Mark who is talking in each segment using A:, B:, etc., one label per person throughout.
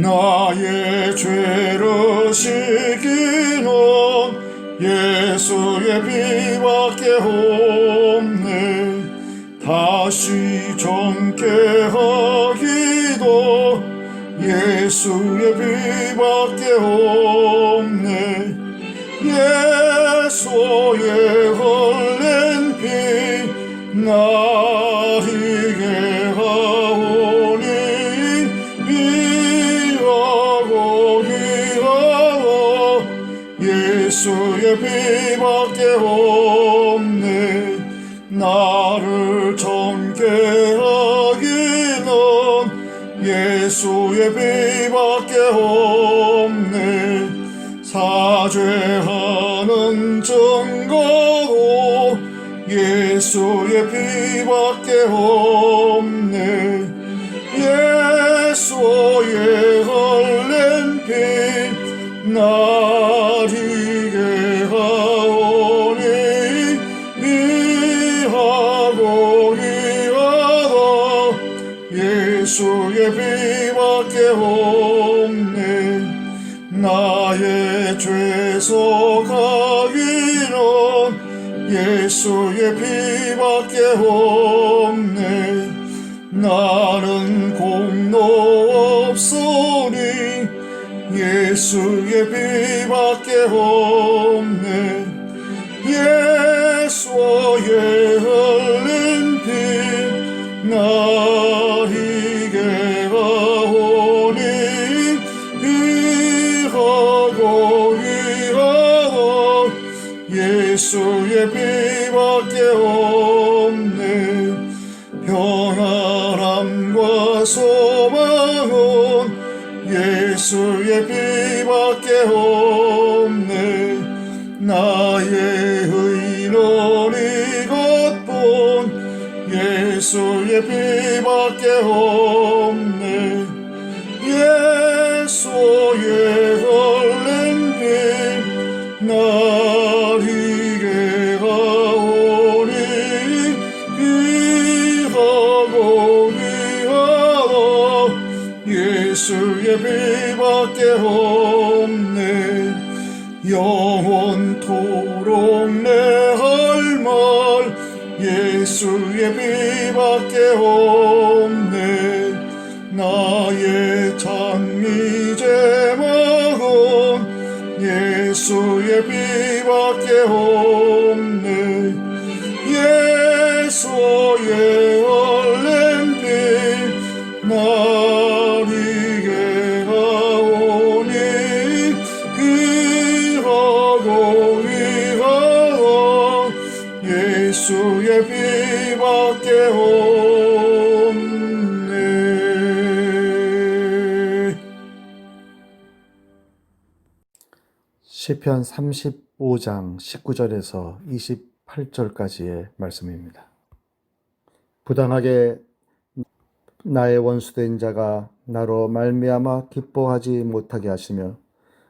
A: 나의 죄를 씻기는 예수의 피밖에 없네. 다시 젊게 하기도 예수의 피밖에 없네. 예수의 흘린 피 나에 나를 정케 하기는 예수의 피밖에 없네 사죄하는 증거도 예수의 피밖에 없네 예수의 흘린 피 나 예수의 피밖에 없네. 나의 죄소 가기는 예수의 피밖에 없네. 나는 공로 없으니 예수의 피밖에 없네. 예수의 예수의 피밖에 없네 평안함과 소망은 예수의 피밖에 없네 나의 의는 이것뿐 예수의 피밖에 없네 예수의 흘린 피나 피밖에 없네. 영원토록 내 할 말 예수의 피밖에 없네. 나의 찬미 제목은 예수의 피밖에 없네. 예수의 예수의 피밖에 없네
B: 시편 35장 19절에서 28절까지의 말씀입니다. 부당하게 나의 원수된 자가 나로 말미암아 기뻐하지 못하게 하시며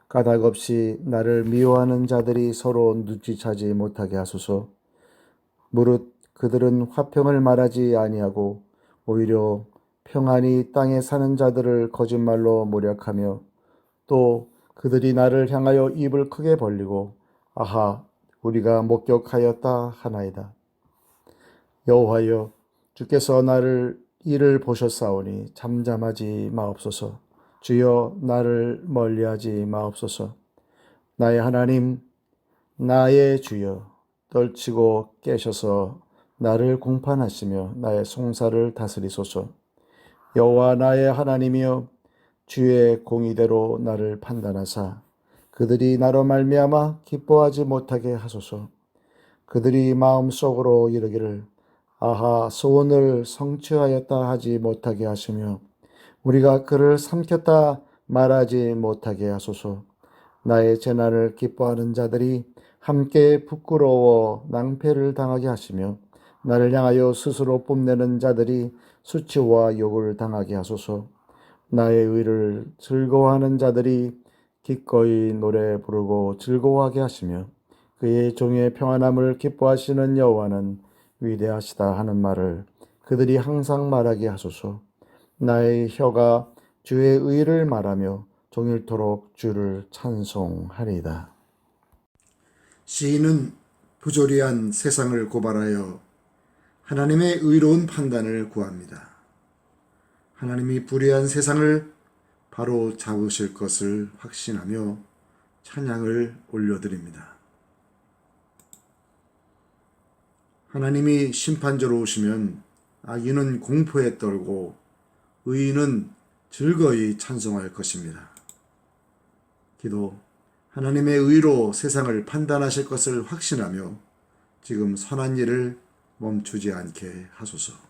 B: 까닭 없이 나를 미워하는 자들이 서로 눈치차지 못하게 하소서. 무릇 그들은 화평을 말하지 아니하고 오히려 평안히 땅에 사는 자들을 거짓말로 모략하며 또 그들이 나를 향하여 입을 크게 벌리고 아하 우리가 목격하였다 하나이다. 여호와여 주께서 나를 이를 보셨사오니 잠잠하지 마옵소서. 주여 나를 멀리하지 마옵소서. 나의 하나님 나의 주여 떨치고 깨셔서 나를 공판하시며 나의 송사를 다스리소서. 여호와 나의 하나님이여 주의 공의대로 나를 판단하사 그들이 나로 말미암아 기뻐하지 못하게 하소서. 그들이 마음속으로 이르기를 아하 소원을 성취하였다 하지 못하게 하시며 우리가 그를 삼켰다 말하지 못하게 하소서. 나의 재난을 기뻐하는 자들이 함께 부끄러워 낭패를 당하게 하시며 나를 향하여 스스로 뽐내는 자들이 수치와 욕을 당하게 하소서. 나의 의를 즐거워하는 자들이 기꺼이 노래 부르고 즐거워하게 하시며 그의 종의 평안함을 기뻐하시는 여호와는 위대하시다 하는 말을 그들이 항상 말하게 하소서. 나의 혀가 주의 의를 말하며 종일토록 주를 찬송하리다. 시인은 부조리한 세상을 고발하여 하나님의 의로운 판단을 구합니다. 하나님이 불의한 세상을 바로 잡으실 것을 확신하며 찬양을 올려드립니다. 하나님이 심판자로 오시면 악인은 공포에 떨고 의인은 즐거이 찬송할 것입니다. 기도 하나님의 의로 세상을 판단하실 것을 확신하며 지금 선한 일을 멈추지 않게 하소서.